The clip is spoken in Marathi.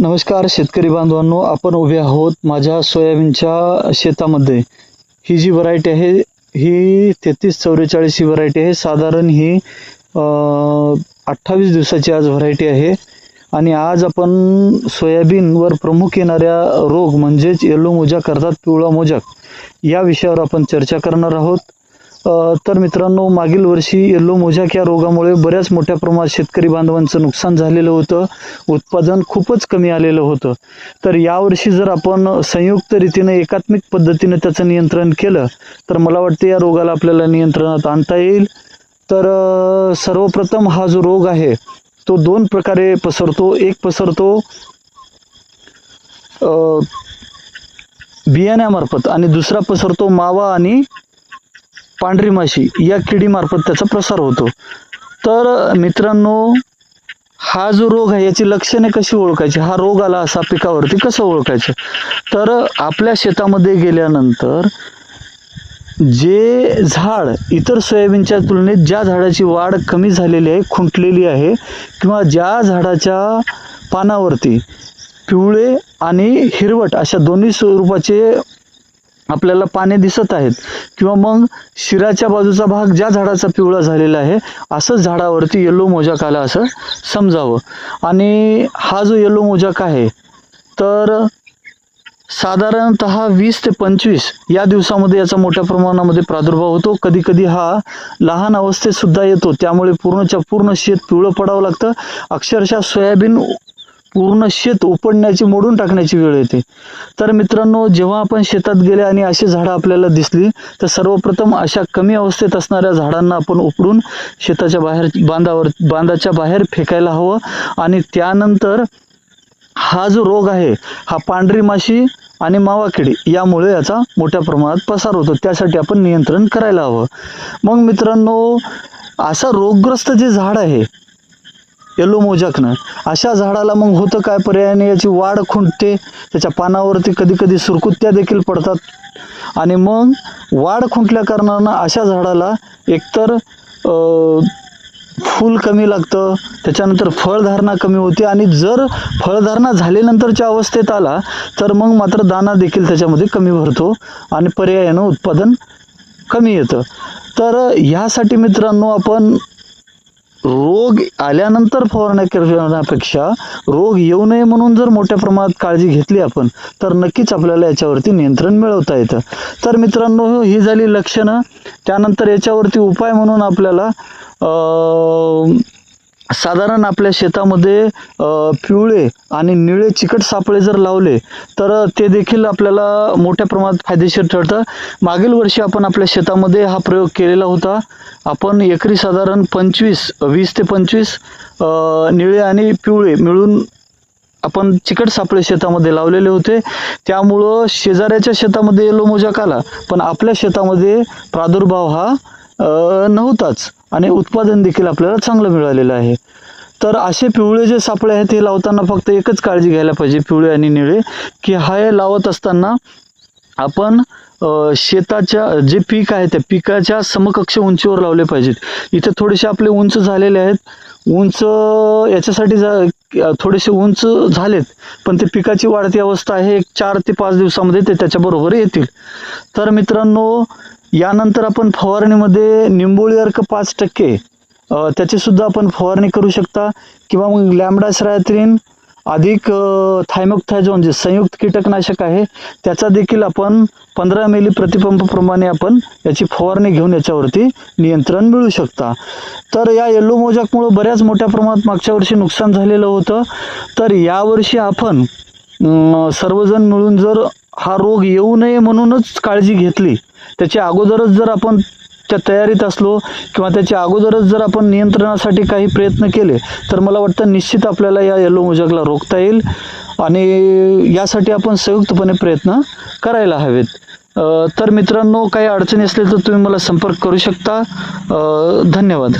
नमस्कार शेतकरी बांधवांनो आपण उभे आहोत माझ्या सोयाबीनच्या शेतामध्ये. ही जी व्हरायटी आहे ही तेहतीस चौवेचाळीस ही व्हरायटी आहे. साधारण ही अठ्ठावीस दिवसाची आज व्हरायटी आहे. आणि आज आपण सोयाबीनवर प्रमुख येणाऱ्या रोग म्हणजेच येलो मोजाक करतात पिवळा मोजाक या विषयावर आपण चर्चा करणार आहोत. तर मित्रांनो मागील वर्षी येल्लो मोजाक या रोगामुळे बऱ्याच मोठ्या प्रमाणात शेतकरी बांधवांचं नुकसान झालेलं होतं. उत्पादन खूपच कमी आलेलं होतं. तर यावर्षी जर आपण संयुक्त रीतीने एकात्मिक पद्धतीने त्याचं नियंत्रण केलं तर मला वाटतं या रोगाला आपल्याला नियंत्रणात आणता येईल. तर सर्वप्रथम हा जो रोग आहे तो दोन प्रकारे पसरतो. एक पसरतो बियाण्यामार्फत आणि दुसरा पसरतो मावा आणि पांढरी माशी या किडीमार्फत त्याचा प्रसार होतो. तर मित्रांनो हा जो रोग आहे याची लक्षणे कशी ओळखायची? हा रोग आला असा पिकावरती कसं ओळखायचं? तर आपल्या शेतामध्ये गेल्यानंतर जे झाड इतर सोयाबीनच्या तुलनेत ज्या झाडाची वाढ कमी झालेली आहे खुंटलेली आहे किंवा ज्या झाडाच्या पानावरती पिवळे आणि हिरवट अशा दोन्ही स्वरूपाचे आपल्याला पाने दिसत आहेत. किंवा मग शिराच्या बाजूचा भाग ज्या झाडाचा पिवळा झालेला आहे असंच झाडावरती येलो मोजाक आला असं समजावं. आणि हा जो येलो मोजाक आहे तर साधारणत वीस ते पंचवीस या दिवसामध्ये याचा मोठ्या प्रमाणामध्ये प्रादुर्भाव होतो. कधी कधी हा लहान अवस्थेत सुद्धा येतो. त्यामुळे पूर्णच्या पूर्ण शेत पिवळं पडावं लागतं. अक्षरशः सोयाबीन पूर्ण शेत उपडण्याची मोडून टाकण्याची वेळ येते. तर मित्रांनो जेव्हा आपण शेतात गेले आणि अशी झाडं आपल्याला दिसली तर सर्वप्रथम अशा कमी अवस्थेत असणाऱ्या झाडांना आपण उपडून शेताच्या बाहेर बांधावर बांधाच्या बाहेर फेकायला हवं. आणि त्यानंतर हा जो रोग आहे हा पांढरी माशी आणि मावा किडी यामुळे याचा मोठ्या प्रमाणात पसार होतो. त्यासाठी आपण नियंत्रण करायला हवं. मग मित्रांनो असं रोगग्रस्त जे झाड आहे येलो मोजाकनं अशा झाडाला मग होतं काय पर्यायाने याची वाढ खुंटते त्याच्या पानावरती कधी कधी सुरकुत्त्या देखील पडतात. आणि मग वाढ खुंटल्या कारणानं अशा झाडाला एकतर फूल कमी लागतं त्याच्यानंतर फळधारणा कमी होते. आणि जर फळधारणा झाल्यानंतरच्या अवस्थेत आला तर मग मात्र दाना देखील त्याच्यामध्ये कमी भरतो आणि पर्यायानं उत्पादन कमी येतं. तर ह्यासाठी मित्रांनो आपण रोग आल्यानंतर फवारण्या करण्यापेक्षा रोग येऊ नये म्हणून जर मोठ्या प्रमाणात काळजी घेतली आपण तर नक्कीच आपल्याला याच्यावरती नियंत्रण मिळवता येतं. तर मित्रांनो ही झाली लक्षणं. त्यानंतर याच्यावरती उपाय म्हणून आपल्याला साधारण आपल्या शेतामध्ये पिवळे आणि निळे चिकट सापळे जर लावले तर ते देखील आपल्याला मोठ्या प्रमाणात फायदेशीर ठरतं. मागील वर्षी आपण आपल्या शेतामध्ये हा प्रयोग केलेला होता. आपण एकरी साधारण पंचवीस वीस ते पंचवीस निळे आणि पिवळे मिळून आपण चिकट सापळे शेतामध्ये लावलेले होते. त्यामुळं शेजाऱ्याच्या शेतामध्ये येलो मोजाक आला पण आपल्या शेतामध्ये प्रादुर्भाव हा नव्हताच. आणि उत्पादन देखील आपल्याला चांगलं मिळालेलं आहे. तर असे पिवळे जे सापळे आहेत हे लावताना फक्त एकच काळजी घ्यायला पाहिजे पिवळे आणि निळे की हा लावत असताना आपण शेताच्या जे पीक आहे त्या पिकाच्या समकक्ष उंचीवर लावले पाहिजेत. इथे थोडेसे आपले उंच झालेले आहेत. उंच याच्यासाठी जा थोडेसे उंच झालेत पण ते पिकाची वाढती अवस्था आहे एक चार ते पाच दिवसामध्ये ते त्याच्याबरोबर येतील. तर मित्रांनो यानंतर आपण फवारणीमध्ये निंबोळी अर्क पाच टक्के त्याचीसुद्धा त्याची सुद्धा आपण फवारणी करू शकता. किंवा मग लॅमडाश्रायत्रिन अधिक थायमोक्थायझोन जे संयुक्त कीटकनाशक आहे त्याचा देखील आपण पंधरा मिली प्रतिपंपप्रमाणे आपण याची फवारणी घेऊन याच्यावरती नियंत्रण मिळू शकता. तर या येल्लो मोजाकमुळं बऱ्याच मोठ्या प्रमाणात मागच्या वर्षी नुकसान झालेलं होतं. तर यावर्षी आपण सर्वजण मिळून जर हा रोग येऊ नये म्हणूनच काळजी घेतली. त्याच्या अगोदरच जर आपण त्या तयारीत असलो किंवा त्याच्या अगोदरच जर आपण नियंत्रणासाठी काही प्रयत्न केले तर मला वाटतं निश्चित आपल्याला या येलो मुजगला रोखता येईल आणि यासाठी आपण संयुक्तपणे प्रयत्न करायला हवेत. तर मित्रांनो काही अडचणी असल्या तर तुम्ही मला संपर्क करू शकता. धन्यवाद.